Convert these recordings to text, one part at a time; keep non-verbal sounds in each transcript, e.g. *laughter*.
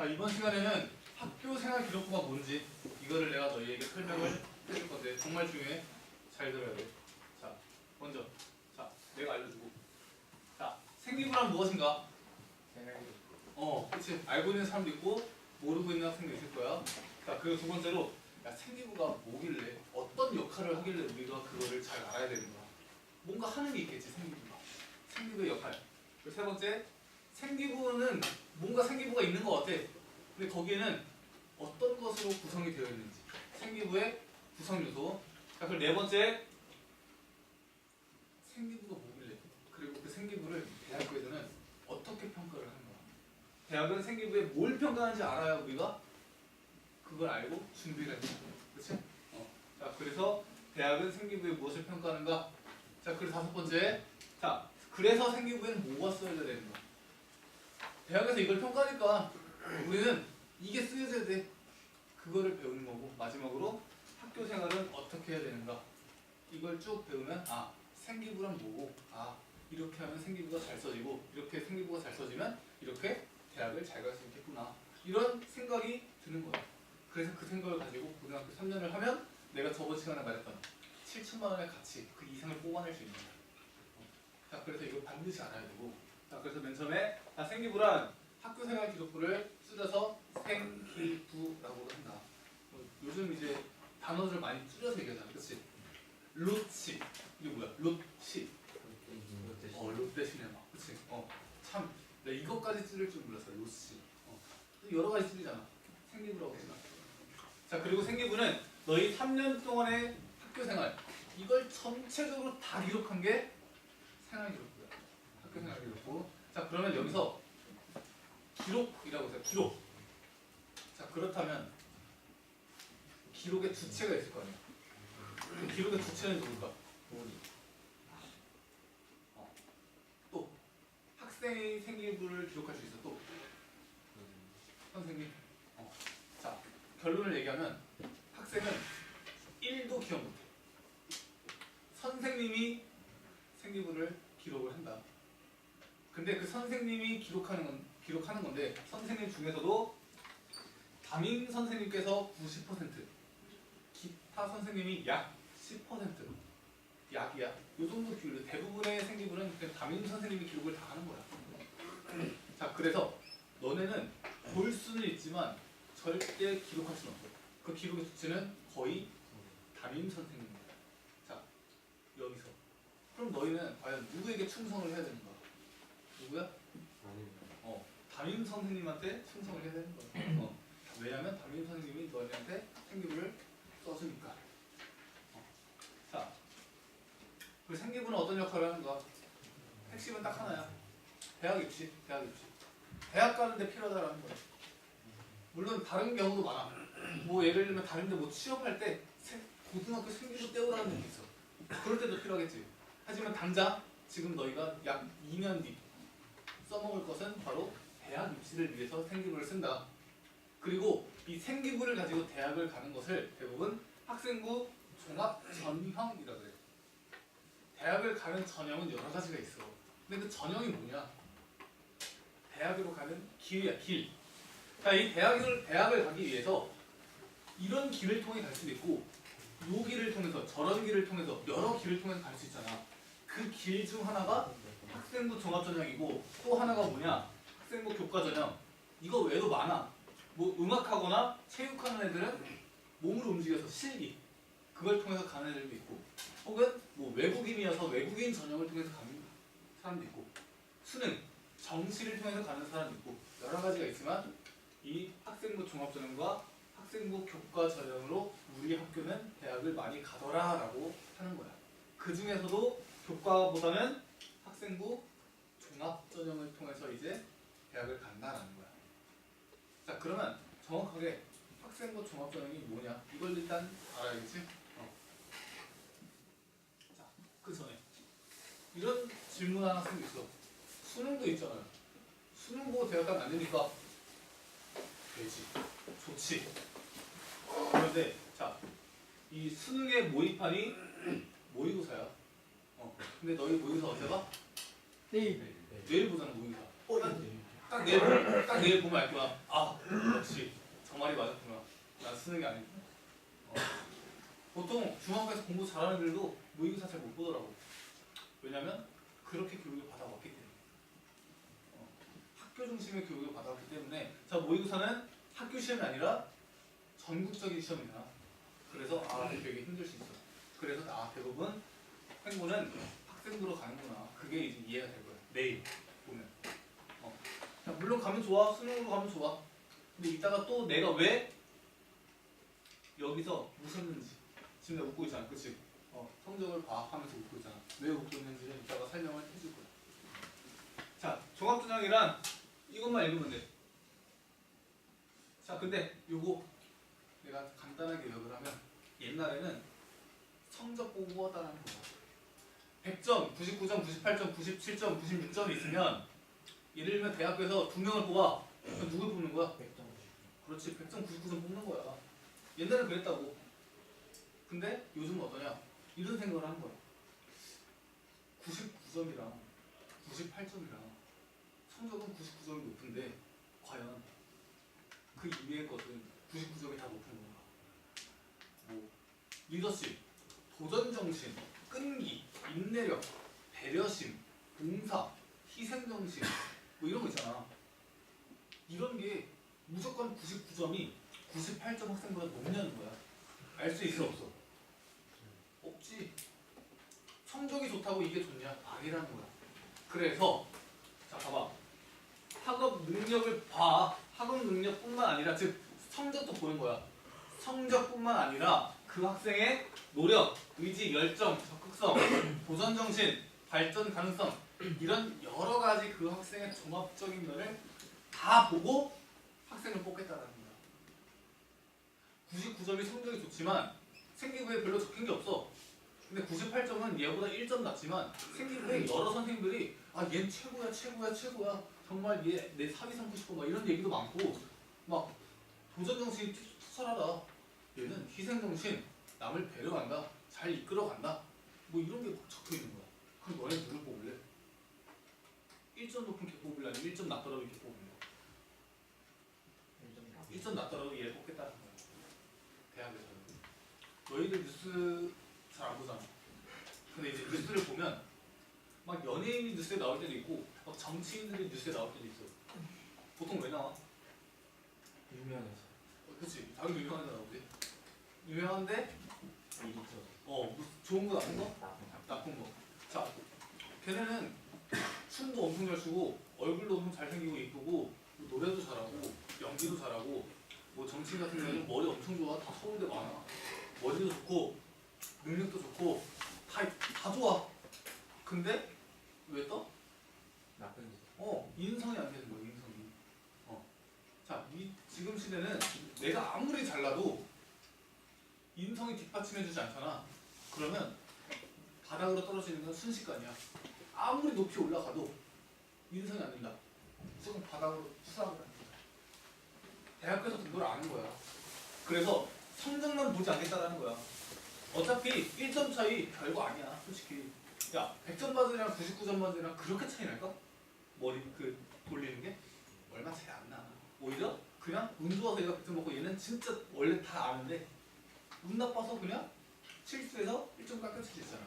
자 이번 시간에는 학교 생활 기록부가 뭔지 이거를 내가 너희에게 설명을 해줄 건데 정말 중요해. 잘 들어야 돼. 자 먼저 자 내가 알려주고 자 생기부란 무엇인가? 어, 그렇지. 알고 있는 사람도 있고 모르고 있는 학생도 있을 거야. 자, 그리고 두 번째로 야, 생기부가 뭐길래 어떤 역할을 하길래 우리가 그거를 잘 알아야 되는 거야. 뭔가 하는 게 있겠지, 생기부가. 생기부의 역할. 그리고 세 번째, 생기부는 뭔가 생기부가 있는 것 같아. 근데 거기에는 어떤 것으로 구성이 되어 있는지. 생기부의 구성 요소. 자, 그리고 네 번째, 생기부가 뭐길래. 그리고 그 생기부를 대학교에서는 어떻게 평가를 하는 거야. 대학은 생기부에 뭘 평가하는지 알아야 우리가 그걸 알고 준비를 해야 돼. 그렇지? 어. 자, 그래서 대학은 생기부에 무엇을 평가하는가? 자, 그리고 다섯 번째. 자, 그래서 생기부에는 뭐가 쓰여져야 되는 거야? 대학에서 이걸 평가하니까 우리는 이게 쓰여져야 돼. 그거를 배우는 거고 마지막으로 학교 생활은 어떻게 해야 되는가? 이걸 쭉 배우면 아, 생기부란 뭐고 아, 이렇게 하면 생기부가 잘 써지고 이렇게 생기부가 잘 써지면 이렇게 대학을 잘 갈 수 있겠구나 이런 생각이 드는 거야 그래서 그 생각을 가지고 고등학교 3년을 하면 내가 저번 시간에 말했던 7천만 원의 가치 그 이상을 뽑아낼 수 있는 거야 어. 자 그래서 이거 반드시 알아야 되고 자 그래서 맨 처음에 자, 생기부란 학교생활 기록부를 줄여서 생기부라고 한다. 어, 요즘 이제 단어를 많이 줄여서 얘기하잖아 그치? 루치. 이게 뭐야? 루치. 어 롯데 시네마. 그치? 어참. 내가 이것까지 찌를 줄 몰랐어 로시 어. 여러 가지 찌르잖아. 생기부라고 해서 자 그리고 생기부는 너희 3년 동안의 학교 생활. 이걸 전체적으로 다 기록한 게 생활 기록부야. 학교 생활 기록부. 자 그러면 여기서 기록이라고 해서 기록. 자 그렇다면 기록의 주체가 있을 거 아니야 그 기록의 주체는 누굴까? 또. 학생의 생기부를 기록할 수 있어 또. 선생님. 어. 자 결론을 얘기하면 학생은 1도 기억 못해. 선생님이 생기부를 기록을 한다. 근데 그 선생님이 기록하는 건 기록하는 건데 선생님 중에서도 담임 선생님께서 90% 기타 선생님이 약 10% 약이야. 요 정도 비율로 대부분의 생기부는 담임 선생님이 기록을 다 하는 거야. *clears throat* 자, 그래서 너네는 볼 수는 있지만 절대 기록할 수는 없어. 그 기록의 수치는 거의 담임 선생님이야. 자, 여기서. 그럼 너희는 과연 누구에게 충성을 해야 되는 거야? 누구야? 어, 담임 선생님한테 충성을 해야 되는 거야. 어. 왜냐면 담임 선생님이 너희한테 생기부를 써주니까. 어. 자, 그 생기부는 어떤 역할을 하는가? 핵심은 딱 하나야. 대학 입시, 대학 입시. 대학 가는데 필요하다라는 거야. 물론 다른 경우도 많아. 뭐 예를 들면 다른데 뭐 취업할 때 세- 고등학교 생기부 떼오라는 게 있어. 그럴 때도 필요하겠지. 하지만 당장 지금 너희가 약 2년 뒤 써먹을 것은 바로 대학 입시를 위해서 생기부를 쓴다. 그리고 이 생기부를 가지고 대학을 가는 것을 대부분 학생부 종합 전형이라고 그래. 대학을 가는 전형은 여러 가지가 있어. 근데 그 전형이 뭐냐? 대학으로 가는 길이야, 길. 자, 이 대학을 대학을 가기 위해서 이런 길을 통해 갈 수도 있고, 요 길을 통해서 저런 길을 통해서 여러 길을 통해서 갈 수 있잖아. 그 길 중 하나가 학생부 종합전형이고 또 하나가 뭐냐? 학생부 교과 전형. 이거 외에도 많아. 뭐 음악하거나 체육하는 애들은 몸으로 움직여서 실기 그걸 통해서 가는 애들도 있고 혹은 뭐 외국인이어서 외국인 전형을 통해서 가는 사람도 있고 수능 정시를 통해서 가는 사람도 있고 여러 가지가 있지만 이 학생부 종합전형과 학생부 교과 전형으로 우리 학교는 대학을 많이 가더라라고 하는 거야. 그 중에서도 교과보다는 학생부 종합 전형을 통해서 이제 대학을 간다라는 거야. 자 그러면 정확하게 학생부 종합전형이 뭐냐 이걸 일단 알아야겠지? 어. 자그 전에 이런 질문하는 학생도 있어 수능도 있잖아요 수능 보고 대학 가면 안 되니까 되지 좋지 그런데 자 이 수능의 모의판이 *clears throat* 모의고사야 어 근데 너희 모의고사 어제 봐? 네. 내일 보잖아 모의고사 어, 난 딱 내일 보면, 딱 내일 보면 알 거야. 아, 역시 저 말이 맞았구나. 난 쓰는 게 아니구나. 어. 보통 중학교에서 공부 잘하는 애들도 모의고사 잘 못 보더라고. 왜냐면 그렇게 교육을 받아왔기 때문에. 어. 학교 중심의 교육을 받아왔기 때문에 자 모의고사는 학교 시험이 아니라 전국적인 시험이야. 그래서 아 되게 힘들 수 있어. 그래서 아 대부분 행보는 학생부로 가는구나. 그게 이제 이해가 될 거야. 내일. 자, 물론 가면 좋아. 수능으로 가면 좋아. 근데 이따가 또 내가 왜 여기서 웃었는지 지금 내가 웃고 있잖아. 그치? 어, 성적을 봐 하면서 웃고 있잖아. 왜 웃고 있는지를 이따가 설명을 해줄 거야. 자, 종합전형이란 이것만 읽으면 돼. 자, 근데 요거 내가 간단하게 요약을 하면 옛날에는 성적 보고 하다라는 거야. 100점, 99점, 98점, 97점, 96점이 있으면 예를 들면 대학교에서 두 명을 뽑아. 그럼 누굴 뽑는 거야? 그렇지, 100점, 99점 뽑는 거야. 옛날엔 그랬다고. 근데 요즘은 어떠냐? 이런 생각을 하는 거야. 99점이랑 98점이랑 성적은 99점이 높은데 과연 그 이외의 것은 99점이 다 높은 건가? 뭐 리더십, 도전 정신, 끈기, 인내력, 배려심, 봉사, 희생 정신 뭐 이런 거 있잖아. 이런 게 무조건 99점이 98점 학생보다 높냐는 거야. 알 수 있어 없어? 없지. 성적이 좋다고 이게 좋냐? 아니라는 거야. 그래서 자 봐봐. 학업 능력을 봐. 학업 능력뿐만 아니라 즉 성적도 보는 거야. 성적뿐만 아니라 그 학생의 노력, 의지, 열정, 적극성, *clears throat* 도전 정신, 발전 가능성 이런 여러 가지 그 학생의 종합적인 면을 다 보고 학생을 뽑겠다라는 거야. 99점이 성적이 좋지만 생기부에 별로 적힌 게 없어. 근데 98점은 얘보다 1점 낮지만 생기부에 여러 선생님들이 아 얘는 최고야 최고야 최고야 정말 얘 내 사위 삼고 싶어 막 이런 얘기도 많고 막 도전 정신이 투- 투철하다 얘는 희생 정신 남을 배려한다 잘 이끌어간다 뭐 이런 게막 적혀 있는 거야 그럼 너네 누굴 뽑을래? 1점 높은 걔 뽑을래 아니면 1점 낮더라도 걔 뽑을래? 1점 낮더라도 얘를 뽑겠다는 거야 대학에서는. 너희들 뉴스 잘 안 보잖아. 근데 이제 뉴스를 보면 막 연예인이 뉴스에 나올 때도 있고 막 정치인들이 뉴스에 나올 때도 있어. 보통 왜 나와? 유명해서. 어, 그치. 당연히 유명하잖아 우리 유명한데? 일이 좀어뭐 좋은 거? 나쁜 거? 나쁜 거. 자, 걔네는 춤도 엄청 잘 추고 얼굴도 엄청 잘생기고 이쁘고 뭐 노래도 잘하고 연기도 잘하고 뭐 정치인 같은 경우는 머리 엄청 좋아. 다 서울대 많아. 머리도 좋고 능력도 좋고 다, 다 좋아. 근데 왜 떠? 나쁜 짓. 어 인성이 안 되는 거야 인성이. 어. 자 이, 지금 시대는 내가 아무리 잘나도 인성이 뒷받침해주지 않잖아. 그러면 바닥으로 떨어지는 건 순식간이야 아무리 높이 올라가도 인성이 안 된다 무조건 바닥으로 추락을 거야 대학교에서 그걸 아는 거야 그래서 성적만 보지 않겠다라는 거야 어차피 1점 차이 별거 아니야 솔직히 야 100점 받은 애랑 99점 받은 애랑 그렇게 차이 날까? 머리 그 돌리는 게 얼마 차이 안 나. 오히려 그냥 운 좋아서 얘가 100점 먹고 얘는 진짜 원래 다 아는데 운 나빠서 그냥 실수해서 1점 깎을 수도 있잖아.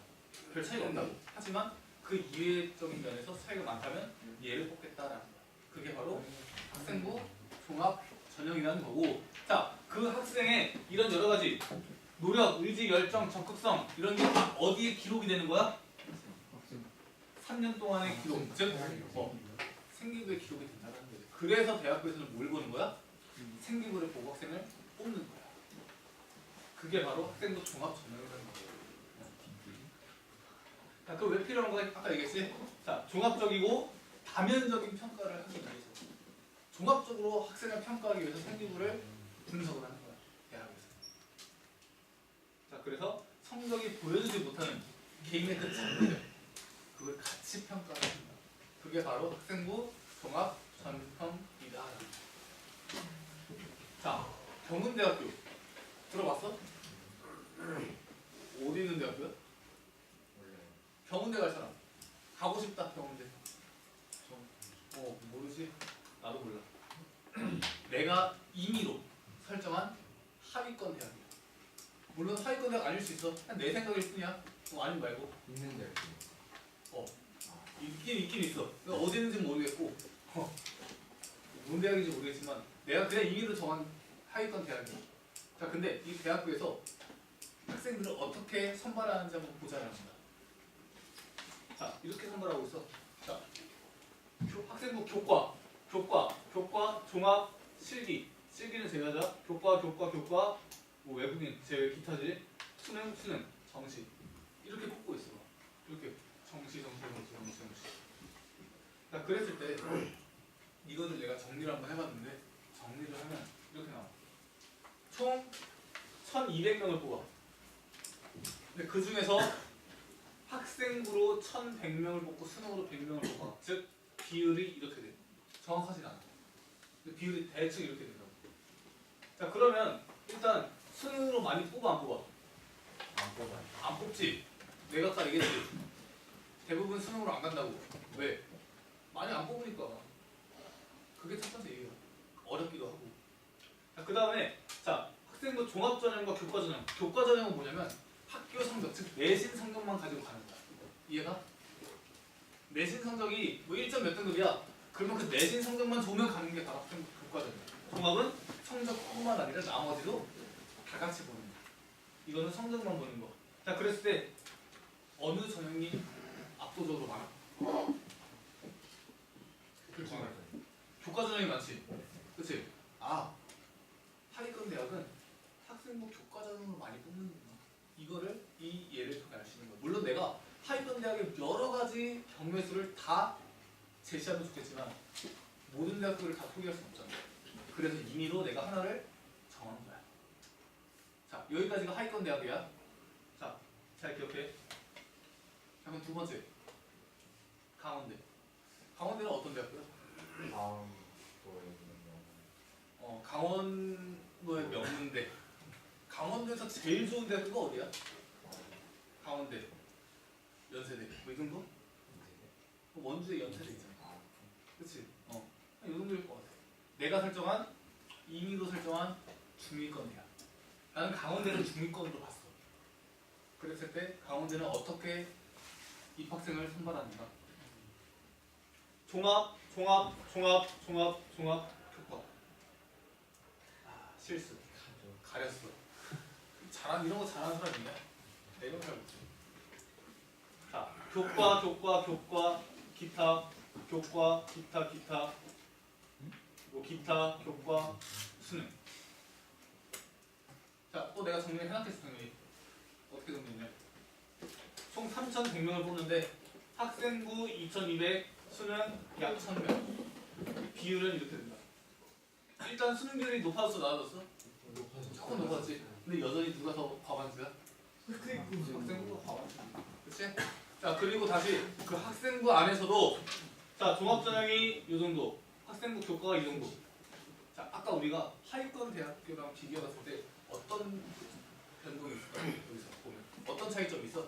별 차이가 없다고. 하지만 그 이외적인 면에서 차이가 많다면 얘를 뽑겠다라는 거야. 그게 바로 학생부 종합 전형이라는 거고 자 그 학생의 이런 여러 가지 노력, 의지, 열정, 적극성 이런 게 다 어디에 기록이 되는 거야? 3년 동안의 기록 즉 어, 생기부에 기록이 된다는 거지. 그래서 대학교에서는 뭘 보는 거야? 생기부를 보고 학생을 뽑는 거야. 그게 바로 학생부 종합 전형이라는 거예요. 자, 그왜 필요한 거야? 아까 얘기했지? 자, 종합적이고 다면적인 평가를 하기 위해서. 종합적으로 학생을 평가하기 위해서 생기부를 분석을 하는 거야. 대학에서. 자, 그래서 성적이 보여주지 못하는 개인의 그 장르들 그걸 같이 평가를 합니다. 그게 바로 학생부 종합 전형이다. 자, 경운대학교 들어봤어? 어디 있는 대학교야? 경운대 갈 사람 가고 싶다 경운대. 어 모르지? 나도 몰라. *clears throat* 내가 임의로 설정한 하위권 대학이야. 물론 하위권 대학 아닐 수 있어. 내 생각일 뿐이야. 어, 아니 말고 있는데 이렇게. 어. 아, 있긴 있긴 있어. 어디 있는지 모르겠고 어. 뭔 대학인지 모르겠지만 내가 그냥 임의로 정한 하위권 대학이야. 자 근데 이 대학교에서 학생들을 어떻게 선발하는지 한번 보자는 겁니다. 자 이렇게 선발하고 있어. 자 교- 학생부 교과, 교과, 교과, 종합, 실기, 실기는 제외하자. 교과, 교과, 교과, 뭐 외국인 제외 기타지, 수능, 수능, 정시 이렇게 꼽고 있어. 이렇게 정시, 정시, 정시, 정시, 정시. 자 그랬을 때 *clears throat* 이거를 내가 정리를 한번 해봤는데 정리를 하면 이렇게 나와. 총 1,200명을 뽑아. 근데 그 중에서 학생부로 1,100명을 뽑고 수능으로 100명을 뽑아. 즉 비율이 이렇게 돼. 정확하진 않아. 근데 비율이 대충 이렇게 된다고. 자 그러면 일단 수능으로 많이 뽑아 안 뽑아? 안 뽑아요. 안 뽑지. 내가 아까 얘기했지. 대부분 수능으로 안 간다고. 왜? 많이 안 뽑으니까. 그게 첫 번째 얘기야. 어렵기도 하고. 자, 그 다음에, 자, 학생부 종합전형과 교과전형. 교과전형은 뭐냐면 학교 성적, 즉 내신 성적만 가지고 가는 거야. 이해가? 내신 성적이 뭐 1점 몇 등급이야. 그러면 그 내신 성적만 좋으면 가는 게 다 학생 교과전형. 종합은 성적뿐만 아니라 나머지도 다 같이 보는 거야. 이거는 성적만 보는 거. 자, 그랬을 때 어느 전형이 압도적으로 많아? 그렇지. 교과 전형이 많지. 그렇지. 아, 하위권 대학은 학생부 교과 전형으로 많이 뽑는 이거를 이 예를 통해 알 수 있는 거야. 물론 내가 하위권 대학의 여러 가지 경매 수를 다 제시하면 좋겠지만 모든 대학교를 다 포기할 수 없잖아. 그래서 임의로 내가 하나를 정한 거야. 자, 여기까지가 하위권 대학이야. 자, 잘 기억해. 자, 그럼 두 번째. 강원대. 강원대는 어떤 대학교야? 또에 있는 어, 강원도의 명문대. 강원도에서 제일 좋은 대학교가 어디야? 강원대. 연세대. 뭐이 정도? 그럼 원주에 연세대 있잖아. 아, 그치? 어. 이 정도일 것 같아. 내가 설정한, 임의로 설정한 중위권 대학. 나는 강원대를 중위권으로 봤어. 그랬을 때 강원대는 어떻게 입학생을 선발하는가? 종합, 종합, 종합, 종합, 종합, 교과. 아, 실수. 가렸어. 잘한 이런 거 잘하는 사람 있냐? 내 이런 잘 못해. 자, 교과, 교과, 교과, 기타, 교과, 기타, 기타, 뭐 기타, 교과, 수능. 자, 또 내가 정리해놨겠어, 당연히. 어떻게 정리했냐? 총 3,100명을 뽑는데 학생부 2,200, 수능 약 1,000명. 비율은 이렇게 된다. 일단 수능 비율이 높아졌어, 낮아졌어? 높아졌어. 조금 높았지. 근데 여전히 누가 더 과반수야? 학생부가 과반수. 그치? 자 그리고 다시 그 학생부 안에서도 자 종합전형이 이 정도, 학생부 교과가 이 정도. 자 아까 우리가 하위권 대학교랑 비교해 봤을 때 어떤 변동이 있을까? 여기서 보면 어떤 차이점이 있어?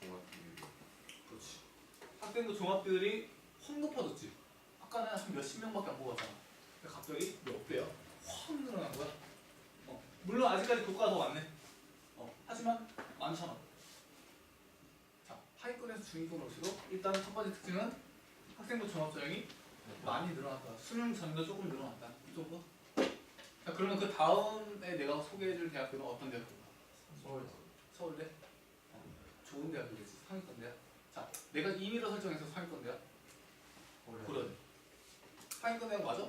종합 비율. 그렇지. 학생부 종합비율이 확 높아졌지. 아까는 한 몇십 명밖에 안 뽑았잖아. 근데 갑자기 몇 배야? 확 늘어난 거야. 어. 물론 아직까지 교과가 더 많네. 어. 하지만 많잖아. 자, 하위권에서 중위권 올수록 일단 첫 번째 특징은 학생부 종합전형이 많이 늘어났다. 수능 전도 조금 늘어났다. 이 정도? 자, 그러면 그 다음에 내가 소개해줄 대학교는 어떤 대학교인가? 서울. 서울대? 어, 좋은 대학교겠지. 상위권 대학. 자, 내가 임의로 설정해서 상위권 대학. 고려대. 상위권 대학 맞아?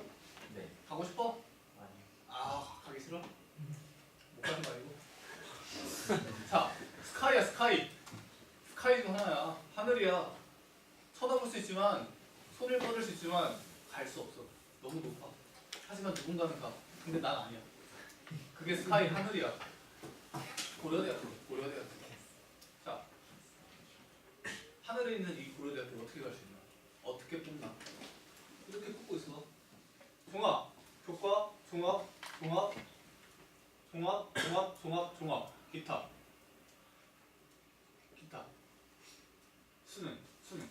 네. 가고 싶어? 아니. 아, 가기 싫어? 못 가는 거 아니고? 자, 스카이야, 스카이. 스카이 중 하나야. 하늘이야. 쳐다볼 수 있지만, 손을 뻗을 수 있지만, 갈 수 없어. 너무 높아. 하지만 누군가는 가. 근데 난 아니야. 그게 스카이 하늘이야. 고려대학교, 고려대학교. 자, 하늘에 있는 이 고려대학교 어떻게 갈 수 있나? 어떻게 뽑나? 이렇게 뽑고 있어. 종합, 교과, 종합, 종합, 종합, 종합, 종합, 종합, 기타, 기타, 수능, 수능.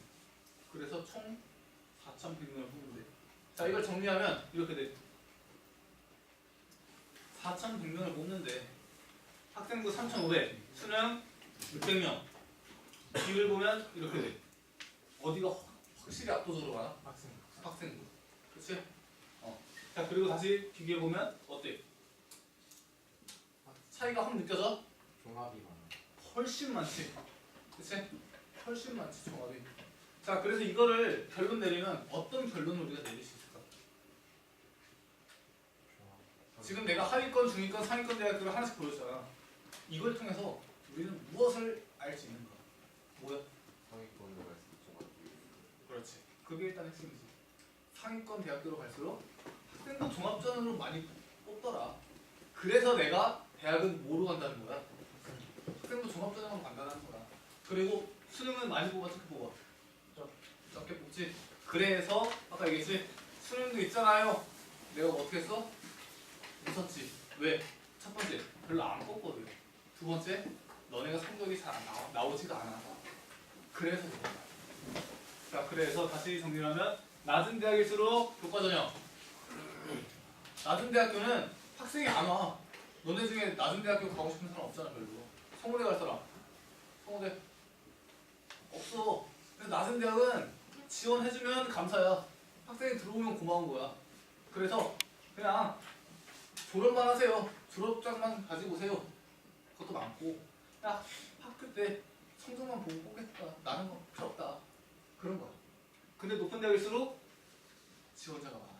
그래서 총 4,100명을 뽑는데. 자 이걸 정리하면 이렇게 돼. 4,100명을 뽑는데 학생부 3,500, 수능 600명. 비율 보면 이렇게 돼. 어디가 확- 확실히 압도적으로 많아? 학생. 학생부. 그렇지? 어. 자 그리고 다시 비교해 보면 어때? 차이가 확 느껴져? 종합이 많아. 훨씬 많지. 그치? 훨씬 많지, 종합이. 자, 그래서 이거를 결론 내리면 어떤 결론을 우리가 내릴 수 있을까? 종합. 지금 내가 하위권, 중위권, 상위권 대학교를 하나씩 보여줬잖아. 이걸 통해서 우리는 무엇을 알 수 있는가? 뭐야? 상위권으로 갈수 종합. 그렇지. 그게 일단 핵심이지. 상위권 대학교로 갈수록 학생부 종합전으로 많이 뽑더라. 그래서 내가 대학은 뭐로 간다는 거야? 학생부 종합전으로 간다는 거야. 그리고 수능은 많이 뽑아, 적게 뽑아. 적- 적게 뽑지. 그래서 아까 얘기했지. 수능도 있잖아요. 내가 뭐 어떻게 했어? 웃었지. 왜? 첫 번째, 별로 안 뽑거든. 두 번째, 너네가 성적이 잘 안 나오, 나오지가 않아. 그래서 그런 거야. 자, 그래서 다시 정리하면 낮은 대학일수록 교과 전형. 낮은 대학교는 학생이 안 와. 너네 중에 낮은 대학교 가고 싶은 사람 없잖아, 별로. 성우대 갈 사람. 성우대 없어. 그래서 낮은 대학은 지원해주면 감사야. 학생이 들어오면 고마운 거야. 그래서 그냥 졸업만 하세요. 졸업장만 가지고 오세요. 그것도 많고. 야, 학교 때 성적만 보고 뽑겠다. 나는 거 필요 없다. 그런 거야. 근데 높은 대학일수록 지원자가 많아.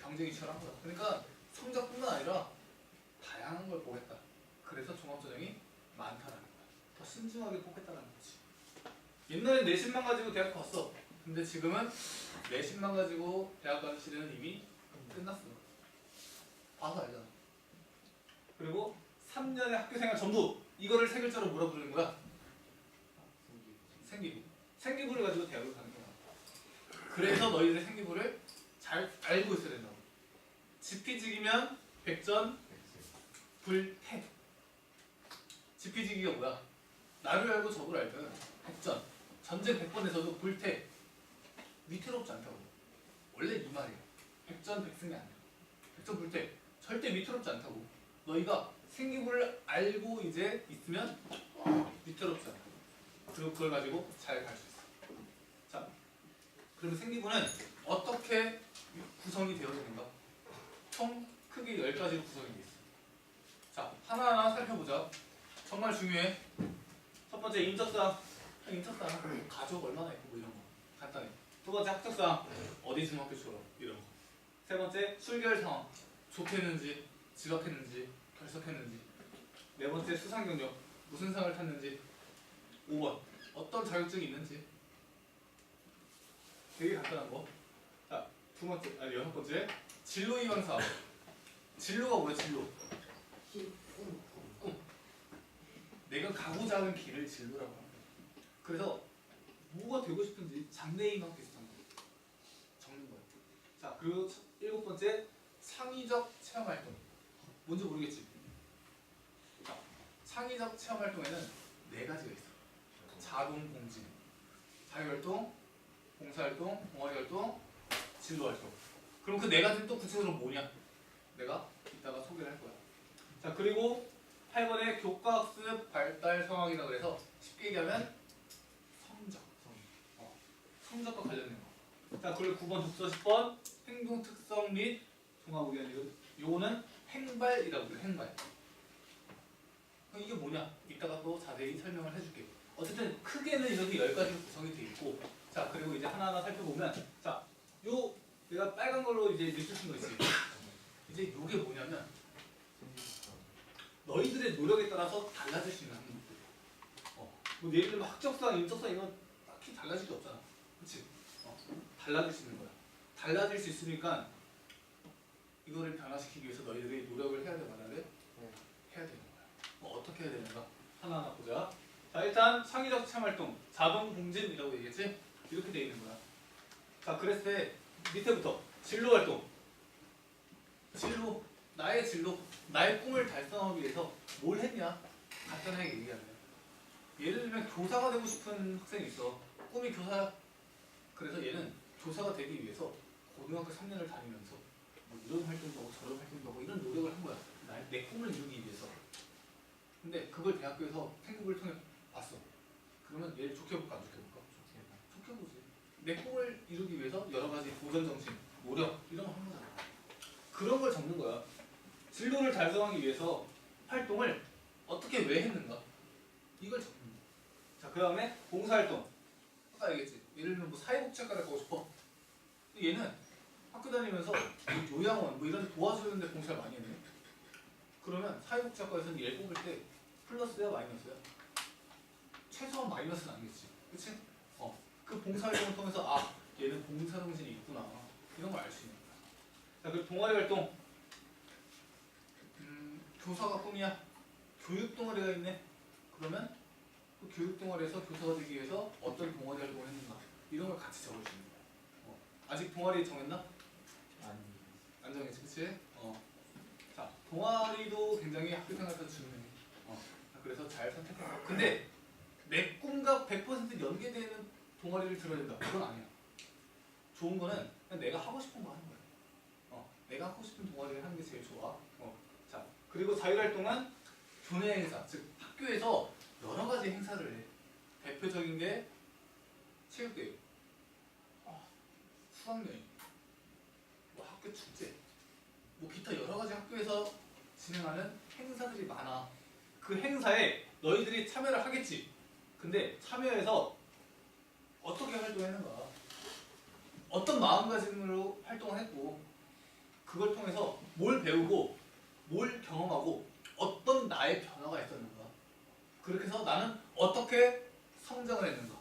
경쟁이 치열한 거야. 그러니까 성적뿐만 아니라 다양한 걸 보겠다. 그래서 종합전형이 많다는 거야. 더 신중하게 뽑겠다는 거지. 옛날엔 내신만 가지고 대학 갔어. 근데 지금은 내신만 가지고 대학 가는 시대는 이미 끝났어. 봐서 알잖아. 그리고 3년의 학교생활 전부 이거를 세 글자로 뭐라 부르는 거야? 생기부. 생기부를 가지고 대학을 가는 거야. 그래서 너희들의 생기부를 잘 알고 있어야 된다고. 지피지기면 백전 불태. 지피지기가 뭐야? 나를 알고 적을 알든 백전. 전쟁 백번에서도 불태. 위태롭지 않다고. 원래 이 말이야. 백전 백승이 아니야. 백전 불태. 절대 위태롭지 않다고. 너희가 생기부를 알고 이제 있으면 위태롭지 않아. 그리고 그걸 가지고 잘 갈 수 있어. 자, 그러면 생기부는 어떻게 구성이 되어 있는가? 총 크게 10가지로 구성이 되어 있어. 자, 하나하나 살펴보자. 정말 중요해. 첫 번째 인적사항. 인적사항. 가족 얼마나 있고 뭐 이런 거. 간단해. 두 번째 학적사항. 어디 중학교 졸업 이런 거. 세 번째 술결 상황. 좋겠는지, 지각했는지, 결석했는지. 네 번째 수상 경력. 무슨 상을 탔는지. 5번. 어떤 자격증이 있는지. 되게 간단한 거. 자, 두 번째, 아니 여섯 번째. 진로 희망 사업. 진로가 뭐야, 진로? 꿈. 내가 가고자 하는 길을 진로라고 합니다. 그래서 뭐가 되고 싶은지 장래희망 비슷한 거 적는 거예요. 자, 그리고 첫- 일곱 번째 창의적 체험 활동. 뭔지 모르겠지? 자, 창의적 체험 활동에는 네 가지가 있어. 자동 공진, 자유 활동, 봉사 활동, 동아리 활동, 진로 활동. 그럼 그 네 가지는 또 구체적으로 뭐냐? 내가 이따가 소개를 할 거야. 자 그리고 8번에 교과학습 발달 상황이라고 그래서 쉽게 얘기하면 성적. 어, 성적과 관련된 거. 자 그리고 9번 독서 10번 행동 특성 및 종합 의견 이거 요거는 행발이라고 그래 행발. 그럼 이게 뭐냐? 이따가 또 자세히 설명을 해줄게. 어쨌든 크게는 이렇게 열 가지로 구성이 돼 있고 자 그리고 이제 하나하나 살펴보면 자요 내가 빨간 걸로 이제 느껴진 거 있지 이제 요게 뭐냐면 너희들의 노력에 따라서 달라질 수 있는 항목들 어, 뭐 예를 들면 학적상, 인적상 이건 딱히 달라질 게 없잖아. 그치? 어, 달라질 수 있는 거야. 달라질 수 있으니까 이거를 변화시키기 위해서 너희들이 노력을 해야 돼 말아야 돼? 해야 되는 거야. 뭐 어떻게 해야 되는가? 하나하나 보자. 자 일단 창의적 체험 활동 자동 공진이라고 얘기했지? 이렇게 돼 있는 거야. 자 그랬을 때 밑에부터 진로 활동. 진로 나의 진로 나의 꿈을 달성하기 위해서 뭘 했냐 간단하게 얘기하면 예를 들면 교사가 되고 싶은 학생이 있어 꿈이 교사 그래서 얘는 교사가 되기 위해서 고등학교 3년을 다니면서 뭐 이런 활동도 하고 저런 활동도 하고 이런 노력을 한 거야. 나, 내 꿈을 이루기 위해서. 근데 그걸 대학교에서 생각을 통해 봤어. 그러면 얘를 좋게 볼까 안 좋게 볼까? 좋게 보지. 내 꿈을 이루기 위해서 여러 가지 도전 정신, 노력 이런 거 한 거잖아. 그런 걸 적는 거야. 진로를 달성하기 위해서 활동을 어떻게 왜 했는가? 이걸 적는 거야. 자, 그 다음에 봉사활동. 아까 얘기했지. 예를 들면 뭐 사회복지학과를 가고 싶어. 얘는 학교 다니면서 뭐 요양원 뭐 이런 데 도와주는데 봉사를 많이 했네. 그러면 사회복지학과에서는 얘 뽑을 때 플러스야 마이너스야? 최소한 마이너스는 아니겠지. 그치? 어. 그 봉사활동을 통해서 아 얘는 봉사정신이 있구나. 이런 걸 알 수 있는 거야. 자, 그리고 동아리 활동. 음, 교사가 꿈이야. 교육 동아리가 있네. 그러면 그 교육 동아리에서 교사가 되기 위해서 어떤 동아리 활동을 했는가 이런 걸 같이 있는 거야. 어. 아직 동아리 정했나? 아니 안 정했지, 그치? 어. 자, 동아리도 굉장히 학교 생활에서 중요해. 어. 자, 그래서 잘 선택해서. 근데 내 꿈과 100% 연계되는 동아리를 들어야 된다. 그건 아니야. 좋은 거는 그냥 내가 하고 싶은 거 하는 거야. 어. 내가 하고 싶은 동아리를 하는 게 제일 좋아. 그리고 자율활동은 교내 행사, 즉 학교에서 여러 가지 행사를 해. 대표적인 게 체육대회, 아, 수학여행, 뭐 학교 축제, 뭐 기타 여러 가지 학교에서 진행하는 행사들이 많아. 그 행사에 너희들이 참여를 하겠지. 근데 참여해서 어떻게 활동했는가? 어떤 마음가짐으로 활동을 했고 그걸 통해서 뭘 배우고 뭘 경험하고 어떤 나의 변화가 있었는가? 그렇게 해서 나는 어떻게 성장을 했는가?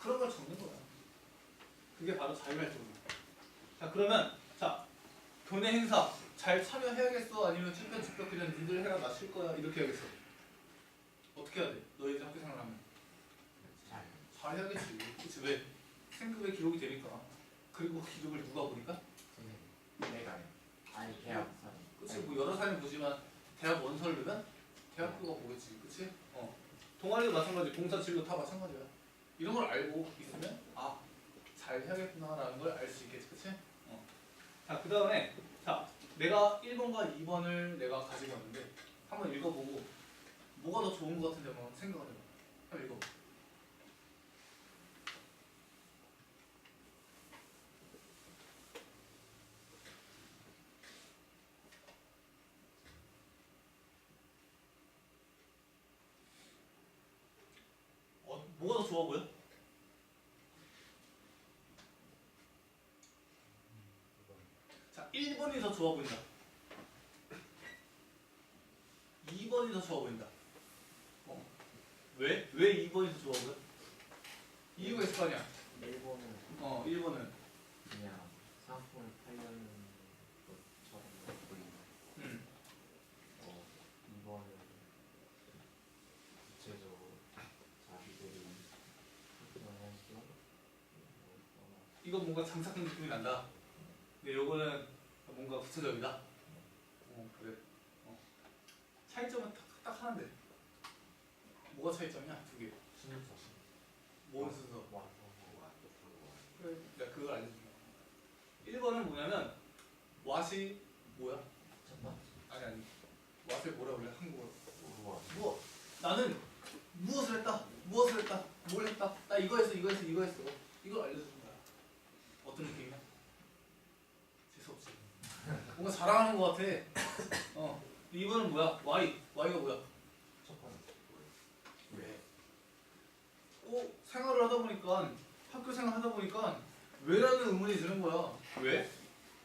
그런 걸 적는 거야. 그게 바로 자율활동이야. 자 그러면 자 교내 행사 잘 참여해야겠어 아니면 출변집벽 그냥 니들 해라 나 쉴 거야 이렇게 해야겠어 어떻게 해야 돼? 너희들 학교 생활하면 잘 잘 해야겠지 그치 왜? 생급에 기록이 되니까 그리고 그 기록을 누가 보니까? 선생님 내가 해. 아니 사람 그치 뭐 여러 사람이 보지만 대학 원서를 넣으면 대학교가 보겠지 그치? 어 동아리도 마찬가지 봉사 진로 다 마찬가지야 이런 걸 알고 있으면 아 잘 해야겠구나라는 걸 알 수 있겠지 그치? 어. 자 그 다음에 자 내가 1번과 2번을 내가 가지고 왔는데 한번 읽어보고 뭐가 더 좋은 것 같은데 한번 생각을 해봐 한번 읽어봐 어, 보여? 자, 1번이 더 좋아 보인다. 2번이 더 좋아 보인다. 어. 왜? 왜 2번이 더 좋아 보여? 이유가 있을 거 아니야. 일본은 어, 1번은. 그냥 상품을 팔려는 것처럼 보이고 음. 어 이번은 구체적으로 자기들이 활동할수 이거 뭔가 장착한 느낌이 난다. 근데 요거는 뭔가 구체적이다. 어, 그래. 어. 차이점은 딱, 딱 하나인데. 뭐가 차이점이야? 두 개. 순서 뭔 순서? 와서 그래, 내가 그걸 알려줄게. 1번은 뭐냐면, 왓이 뭐야? 첫 번째 아니, 아니. 왓을 뭐라 그래? 한국어로. 우와 무엇? 나는 무엇을 했다. 무엇을 했다. 뭘 했다. 나 이거 했어, 이거 했어, 이거 했어. 이걸 알려주는 거야. 어떤 느낌이야? 재수없지. 뭔가 자랑하는 것 같아. *coughs* 어. 2번은 뭐야? Y. Y가 뭐야? 왜? 어, 생활을 하다 보니까 학교 생활 하다 보니까 왜라는 의문이 드는 거야. 왜?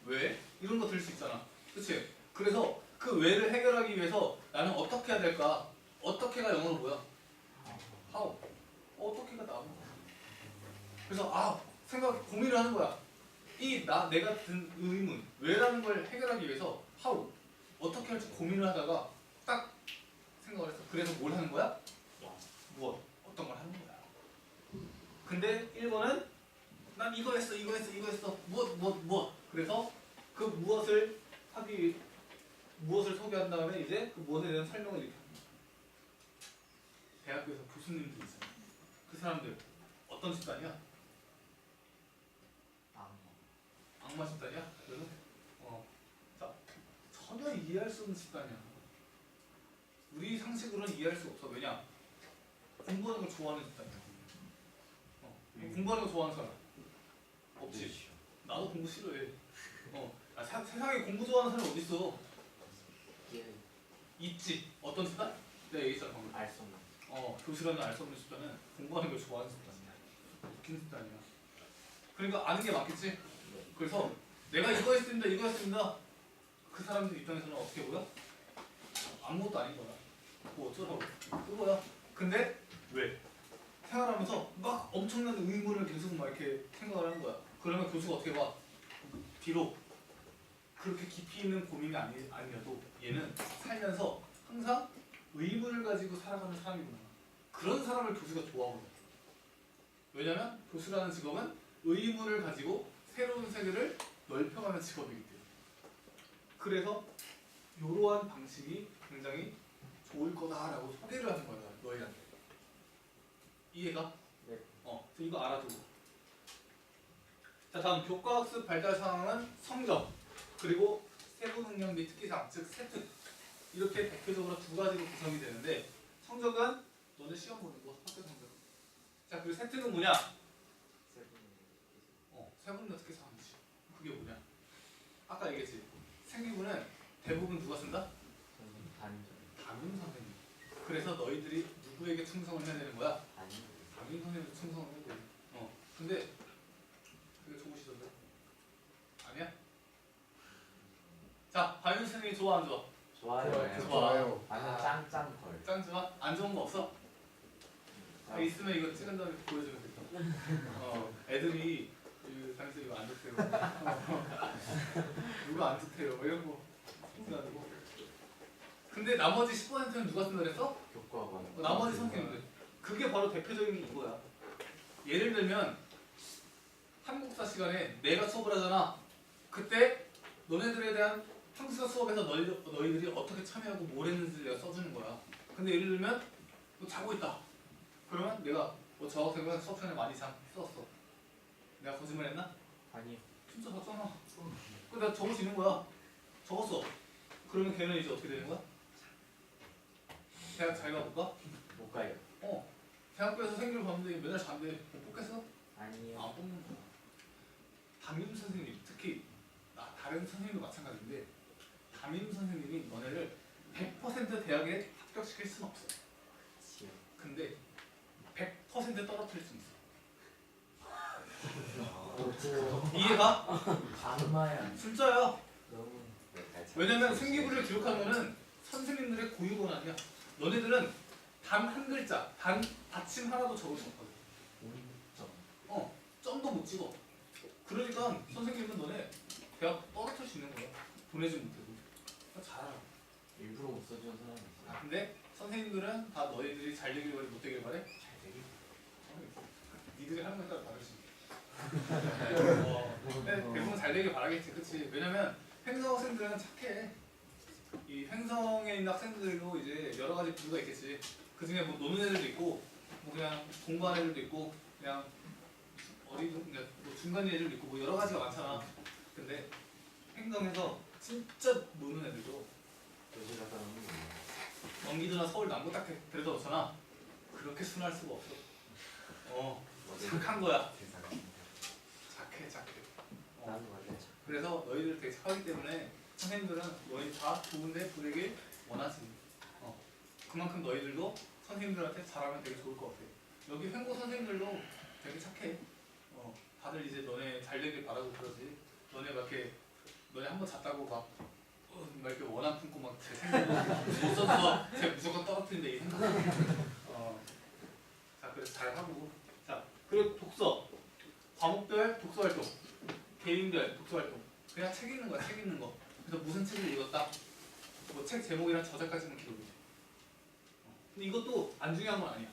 왜? 이런 거 들 수 있잖아. 그치? 그래서 그 왜를 해결하기 위해서 나는 어떻게 해야 될까? 어떻게가 영어로 뭐야? how. 어떻게가 나온 거야. 그래서 아 생각 고민을 하는 거야. 이 나 내가 든 의문 왜라는 걸 해결하기 위해서 how 어떻게 할지 고민을 하다가 딱 생각을 했어. 그래서 뭘 하는 거야? 무엇? 어떤 걸 하는 거야. 근데 1번은 난 이거 했어, 이거 했어, 이거 했어. 무엇, 무엇, 무엇. 그래서 그 무엇을 하기 위 무엇을 소개한 다음에 이제 그 무엇에 대한 설명을 이렇게 합니다. 대학교에서 교수님들 있잖아. 그 사람들 어떤 집단이야? 아무 악마 집단이야? 그러면 어, 자 전혀 이해할 수 없는 집단이야. 우리 상식으로는 이해할 수 없어. 왜냐? 공부하는 걸 좋아하는 집단이야. 어, 공부하는 거 좋아하는 사람 없지. 나도 공부 싫어해. 어, 아, 사- 세상에 공부 좋아하는 사람 어디 있어? 예. 있지. 어떤 집단? 내가 얘기했잖아 방금. 알수 없는. 어, 교실하는 알 수 없는 집단은 공부하는 걸 좋아하는 집단이야. 웃긴 집단이야. 그러니까 아는 게 많겠지. 네. 그래서 내가 이거 했습니다, 이거 했습니다. 그 사람들 입장에서는 어떻게 보여? 아무것도 아닌 거야. 뭐 어쩌라고. 그거야. 근데 왜? 생활하면서 막 엄청난 의문을 계속 막 이렇게 생각을 하는 거야. 그러면 교수가 어떻게 봐? 비록 그렇게 깊이 있는 고민이 아니, 아니어도 얘는 살면서 항상 의문을 가지고 살아가는 사람이구나. 그런 사람을 교수가 좋아하거든. 왜냐면 교수라는 직업은 의문을 가지고 새로운 세계를 넓혀가는 직업이기 때문에. 그래서 이러한 방식이 굉장히 좋을 거다라고 소개를 하는 거야 너희한테. 이해가? 네. 어, 그래서 이거 알아두고. 자 다음 교과학습 발달 상황은 성적 그리고 세부 능력 및 특기사항 즉 세특 이렇게 대표적으로 두 가지로 구성이 되는데 성적은 너네 시험 보는 거 학교 성적. 자 그리고 세특은 뭐냐? 어, 세부는 특기 사항이지. 그게 뭐냐? 아까 얘기했지. 생기부는 대부분 누가 쓴다? 담임 선생님. 그래서 너희들이 누구에게 충성을 해야 되는 거야? 담임 선생님한테 충성을 해야 돼. 어. 근데 그게 좋으시던데? 아니야? 자, 담임 선생님이 좋아 안 좋아? 좋아요. 좋아요. 좋아요. 완전 아. 짱짱 걸. 짱 좋아? 안 좋은 거 없어? 아, 있으면 이거 찍은 다음에 보여주면 되겠다. 어, 애들이 그 당시 이거 안 좋대요. 누가 안 좋대요. 뭐 이런 거 생각하고. 근데 나머지 10%는 누가 쓴다 그랬어? 교과관. 어, 나머지 선생님들. 그게 바로 대표적인 게 이거야. 예를 들면 한국사 시간에 내가 수업을 하잖아. 그때 너네들에 대한 한국사 수업에서 너희, 너희들이 어떻게 참여하고 뭘 했는지 내가 써주는 거야. 근데 예를 들면 너 자고 있다. 그러면 내가 뭐저 학생은 수업 시간에 많이 잠 썼어. 내가 거짓말했나? 아니. 진짜 잤잖아. 그나 적을 수 있는 거야. 적었어. 그러면 걔는 이제 어떻게 되는 거야? 대학 잘 가볼까? 못 가요. 어. 대학교에서 생기를 봤는데 맨날 잔대. 못 뽑겠어? 아니요. 안 뽑는 거야. 담임 선생님, 특히 나 다른 선생님도 마찬가지인데 담임 선생님이 너네를 100% 대학에 합격시킬 수는 없어. 지요. 근데 100% 떨어뜨릴 수 있어. 이해가? 악마야. 진짜야. 너무. 왜냐면 생기부를 거는 선생님들의 고유 권한이야. 너네들은 단 한 글자, 단 받침 하나도 적을 수 없거든. 오점. 어, 점도 못 찍어. 그러니까 선생님은 너네 대학 떨어뜨릴 수 있는 거야. 보내지 못해도. 그러니까 잘하라. 일부러 못 써주는 사람이 있어. 아, 근데 선생님들은 다 너희들이 잘 되길 바래, 못 되길 바래? 잘 되기. 니들이 하는 거에 따라 다르지. 어, 근데 대부분 잘 되길 바라겠지, 그치? 왜냐면 횡성 학생들은 착해. 이 횡성에 있는 학생들도 이제 여러 가지 부류가 있겠지. 그 중에 뭐 노는 애들도 있고, 뭐 그냥 공부하는 애들도 있고, 그냥 어리 그러니까 뭐 중간 애들도 있고, 뭐 여러 가지가 많잖아. 근데 횡성에서 진짜 노는 애들도 도시락 하는 거. 경기도나 서울 남부 딱 데- 데려다 놓잖아. 그렇게 순할 수가 없어. 어, 착한 거야. 어. 그래서 너희들 되게 착하기 때문에 선생님들은 너희 다 좋은데 보내길 원하지. 어. 그만큼 너희들도 선생님들한테 잘하면 되게 좋을 것 같아. 여기 횡고 선생님들도 되게 착해. 어. 다들 이제 너네 잘 되길 바라고 그러지. 너네 막 이렇게 너네 한 번 잤다고 막, 어, 막 이렇게 원한 품고 막제 생각 못 써서 쟤 무조건 떨어뜨린다 이 생각. 어. 자 그래서 잘 하고. 자 그리고 독서. 과목별 독서 활동. 개인별 독서 활동. 그냥 책 읽는 거야, 책 읽는 거. 그래서 무슨 책을 읽었다. 뭐 책 제목이랑 저자까지는 기록이 돼. 어. 근데 이것도 안 중요한 건 아니야.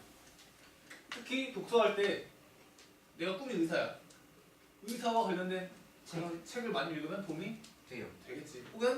특히 독서할 때 내가 꿈이 의사야. 의사와 관련된 그런 책을 많이 읽으면 도움이 돼요. 되겠지. 혹은